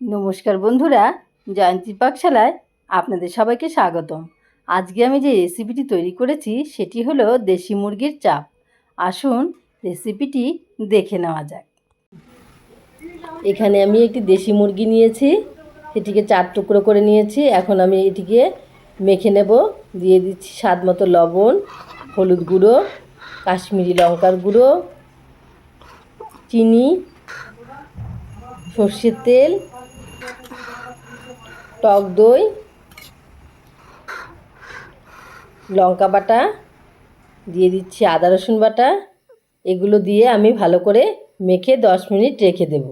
নমস্কার বন্ধুরা, জয়ন্তী পাকশালায় আপনাদের সবাইকে স্বাগতম। আজকে আমি যে রেসিপিটি তৈরি করেছি, সেটি হলো দেশি মুরগির চাপ। আসুন রেসিপিটি দেখে নেওয়া যাক। এখানে আমি একটি দেশি মুরগি নিয়েছি সেটিকে চার টুকরো করে নিয়েছি। এখন আমি এটিকে মেখে নেব, দিয়ে দিচ্ছি স্বাদ মতো লবণ, হলুদ গুঁড়ো, কাশ্মীরি লঙ্কার গুঁড়ো, চিনি, সর্ষের তেল টক দই, লঙ্কা বাটা, দিয়ে দিচ্ছি আদা রসুন বাটা। এগুলো দিয়ে আমি ভালো করে মেখে দশ মিনিট রেখে দেব।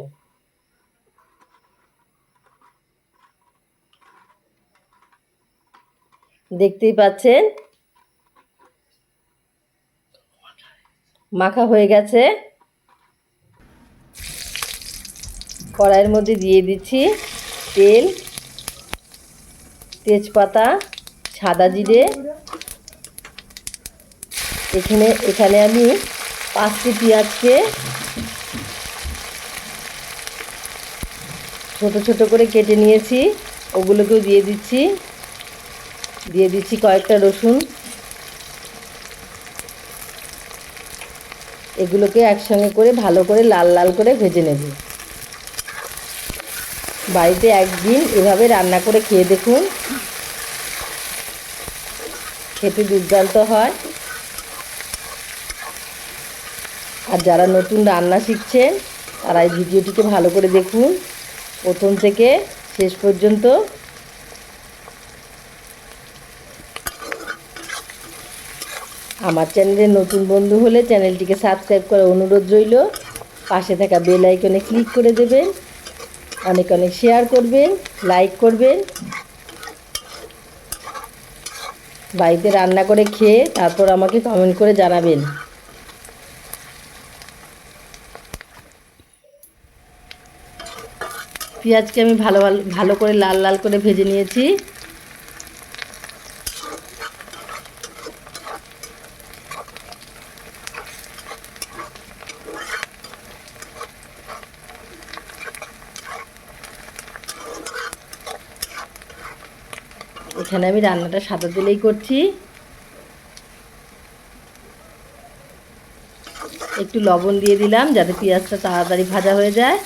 দেখতেই পাচ্ছেন? মাখা হয়ে গেছে। কড়াইয়ের মধ্যে দিয়ে দিচ্ছি তেল। তেজপাতা, সাদা জিরে। এখানে এখানে আমি পাঁচটি পেঁয়াজকে ছোট ছোট করে কেটে নিয়েছি। ওগুলোকেও দিয়ে দিচ্ছি। দিয়ে দিচ্ছি কয়েকটা রসুন। এগুলোকে একসঙ্গে করে ভালো করে লাল লাল করে ভেজে নেব। বাড়িতে একদিন এভাবে রান্না করে খেয়ে দেখুন। খেতে দুর্দান্ত হয়। আর যারা নতুন রান্না শিখছেন, তারা এই ভিডিওটিকে ভালো করে দেখুন। প্রথম থেকে শেষ পর্যন্ত। আমার চ্যানেলের নতুন বন্ধু হলে চ্যানেলটিকে সাবস্ক্রাইব করার অনুরোধ রইল। পাশে থাকা বেল আইকনে ক্লিক করে দেবেন। অনেক অনেক শেয়ার করবেন লাইক করবেন। বাড়িতে রান্না করে খেয়ে তারপর আমাকে কমেন্ট করে জানাবেন। পেঁয়াজকে আমি ভালো ভালো করে লাল লাল করে ভেজে নিয়েছি। এখানে আমি রান্নাটা সাদা তেলেই করছি। একটু লবণ দিয়ে দিলাম যাতে পেঁয়াজটা তাড়াতাড়ি ভাজা হয়ে যায়।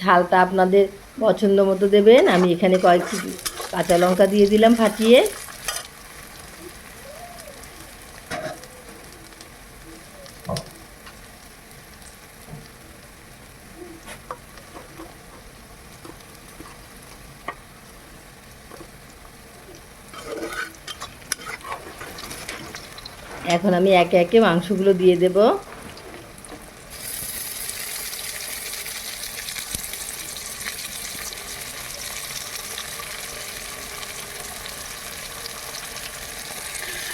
ঝালটা আপনাদের পছন্দ মতো দেবেন। আমি এখানে কয়েকটি কাঁচা লঙ্কা দিয়ে দিলাম ফাটিয়ে। এখন আমি একে একে মাংসগুলো দিয়ে দেব।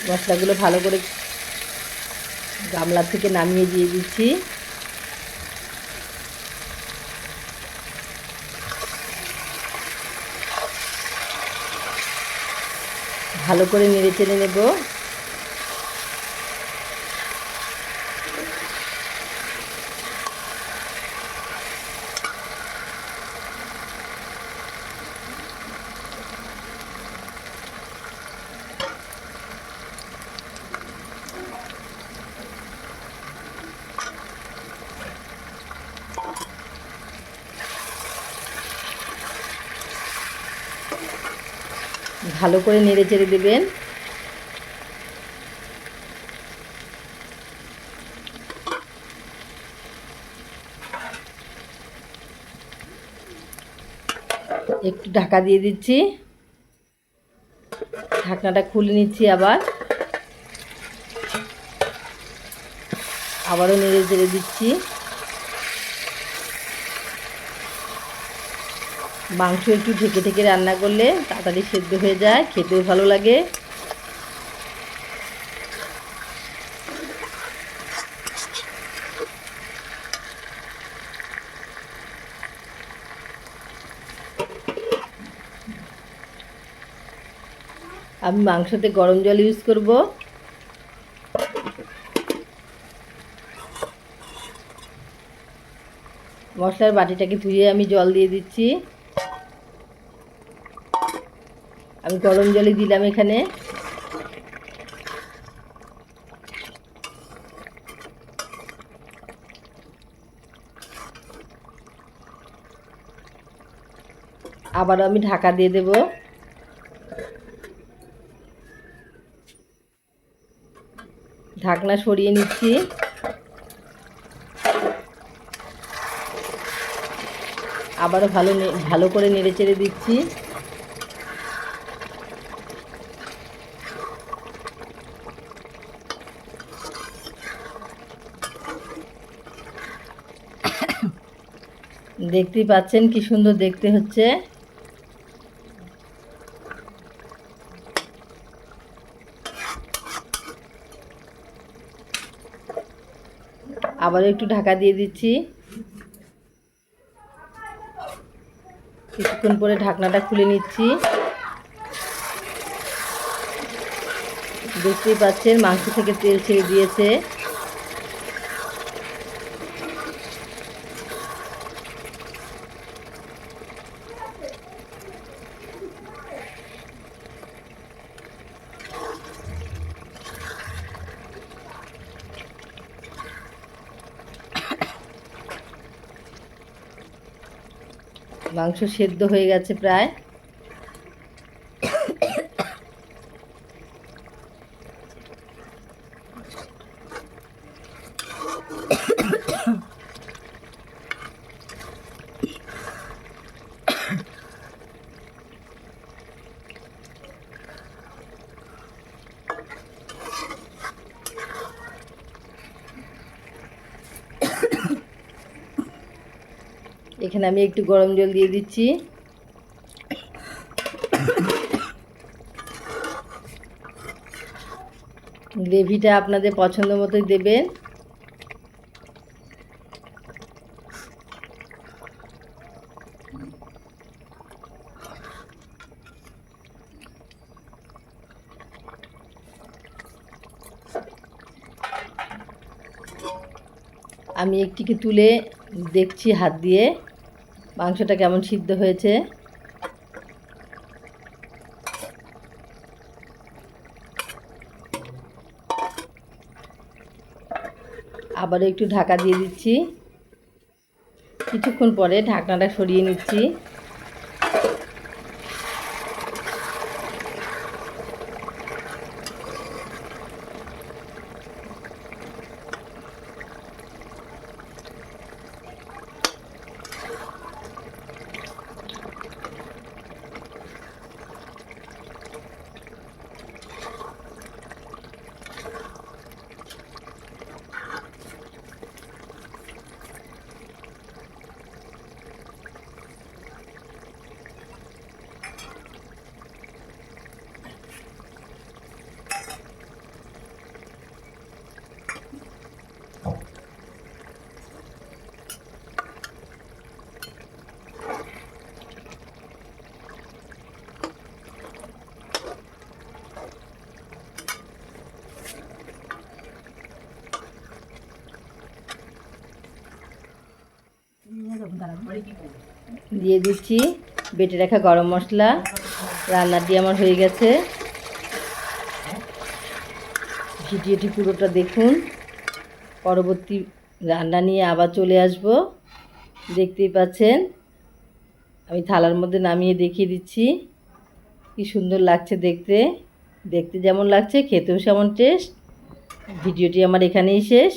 মশলাগুলো ভালো করে গামলা থেকে নামিয়ে দিয়ে দিচ্ছি। ভালো করে নেড়ে চেড়ে নেব। ভালো করে নেড়ে চেড়ে দেবেন। একটু ঢাকা দিয়ে দিচ্ছি। ঢাকনাটা খুলে নিচ্ছি আবার। আবারও নেড়ে চেড়ে দিচ্ছি। মাংস একটু ঢেকে ঢেকে রান্না করলে তাড়াতাড়ি সেদ্ধ হয়ে যায়, খেতেও ভালো লাগে। আমি মাংসতে গরম জল ইউজ করব। মশলার বাটিটাকে ধুয়ে আমি জল দিয়ে দিচ্ছি। গরম জলই দিলাম এখানে। আবারও আমি ঢাকা দিয়ে দেব। ঢাকনা সরিয়ে নিচ্ছি। আবারও ভালো ভালো করে নেড়ে চেড়ে দিচ্ছি। দেখতেই পাচ্ছেন কি সুন্দর দেখতে হচ্ছে। আবারও একটু ঢাকা দিয়ে দিচ্ছি। কিছুক্ষণ পরে ঢাকনাটা খুলে নিচ্ছি। দেখতেই পাচ্ছেন মাংস থেকে তেল ছেড়ে দিয়েছে। মাংস সেদ্ধ হয়ে গেছে প্রায়। এখানে আমি একটু গরম জল দিয়ে দিচ্ছি। গ্রেভিটা আপনাদের পছন্দ মতোই দেবেন। আমি একটিকে তুলে দেখছি হাত দিয়ে। মাংসটা কেমন সিদ্ধ হয়েছে? আবার একটু ঢাকা দিয়ে দিচ্ছি। কিছুক্ষণ পরে ঢাকনাটা সরিয়ে নিচ্ছি। দিয়ে দিচ্ছি বেটে রাখা গরম মশলা। রান্নাটি আমার হয়ে গেছে। ভিডিওটি পুরোটা দেখুন। পরবর্তী রান্না নিয়ে আবার চলে আসব। দেখতেই পাচ্ছেন, আমি থালার মধ্যে নামিয়ে দেখিয়ে দিচ্ছি। কি সুন্দর লাগছে দেখতে। দেখতে যেমন লাগছে, খেতেও সেমন টেস্ট। ভিডিওটি আমার এখানেই শেষ।